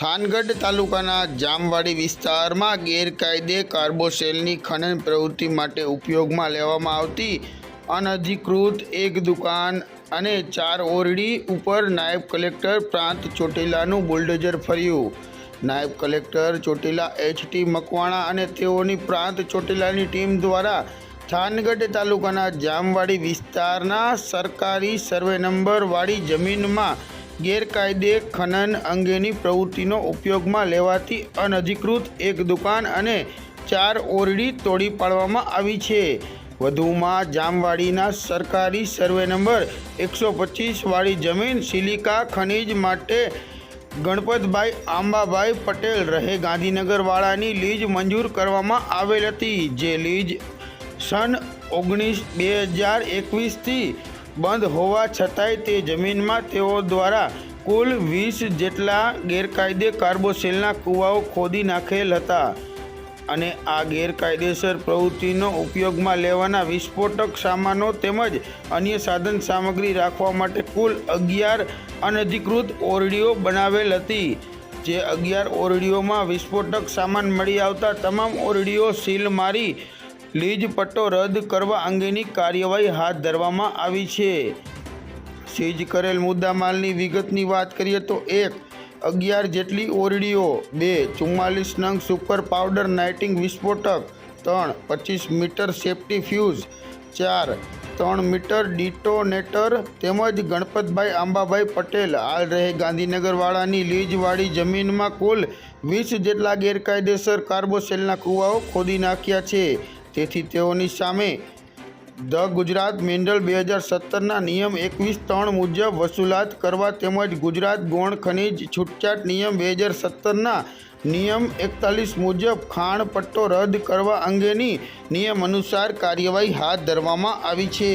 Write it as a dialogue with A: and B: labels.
A: થાનગઢ તાલુકાના જામવાડી વિસ્તારમાં ગેરકાયદે કાર્બોસેલની ખનન પ્રવૃત્તિ માટે ઉપયોગમાં લેવામાં આવતી અનધિકૃત એક દુકાન અને ચાર ઓરડી ઉપર નાયબ કલેક્ટર પ્રાંત ચોટીલાનું બુલડોઝર ફર્યું. નાયબ કલેક્ટર ચોટીલા એચટી મકવાણા અને તેઓની પ્રાંત ચોટીલાની ટીમ દ્વારા થાનગઢ તાલુકાના જામવાડી વિસ્તારના સરકારી સર્વે નંબરવાળી જમીનમાં ગેરકાયદે ખનન અંગેની પ્રવૃત્તિનો ઉપયોગમાં લેવાતી અનધિકૃત એક દુકાન અને ચાર ઓરડી તોડી પાડવામાં આવી છે. વધુમાં જામવાડીના સરકારી સર્વે નંબર એકસો પચીસવાળી જમીન સિલિકા ખનિજ માટે ગણપતભાઈ આંબાભાઈ પટેલ રહે ગાંધીનગરવાળાની લીજ મંજૂર કરવામાં આવેલ હતી. જે લીજ સન ઓગણીસ બે હજાર એકવીસથી બંધ હોવા છતાંય તે જમીનમાં તેઓ દ્વારા કુલ વીસ જેટલા ગેરકાયદે કાર્બોસેલના કૂવાઓ ખોદી નાખેલ હતા. અને આ ગેરકાયદેસર પ્રવૃત્તિનો ઉપયોગમાં લેવાના વિસ્ફોટક સામાનો તેમજ અન્ય સાધન સામગ્રી રાખવા માટે કુલ અગિયાર અનધિકૃત ઓરડીઓ બનાવેલ હતી. જે અગિયાર ઓરડીઓમાં વિસ્ફોટક સામાન મળી આવતા તમામ ઓરડીઓ સીલ મારી લીજ પટ્ટો રદ કરવા અંગેની કાર્યવાહી હાથ ધરવામાં આવી છે. સીઝ કરેલ મુદ્દામાલની વિગતની વાત કરીએ તો એક, અગિયાર જેટલી ઓરડીઓ, બે, ચુમ્માલીસ નંગ સુપર પાવડર નાઇટિંગ વિસ્ફોટક, ત્રણ, પચીસ મીટર સેફ્ટી ફ્યુઝ, ચાર, ત્રણ મીટર ડિટોનેટર તેમજ ગણપતભાઈ આંબાભાઈ પટેલ. હાલ રહે ગાંધીનગરવાળાની લીજવાળી જમીનમાં કુલ વીસ જેટલા ગેરકાયદેસર કાર્બોસેલના કૂવાઓ ખોદી નાખ્યા છે. તેથી તેઓની સામે ધ ગુજરાત મેન્ડલ બે હજાર સત્તરના નિયમ એકવીસ ત્રણ મુજબ વસૂલાત કરવા તેમજ ગુજરાત ગૌણ ખનિજ છૂટછાટ નિયમ બે હજાર સત્તરના નિયમ એકતાલીસ મુજબ ખાણ પટ્ટો રદ કરવા અંગેની નિયમ અનુસાર કાર્યવાહી હાથ ધરવામાં આવી છે.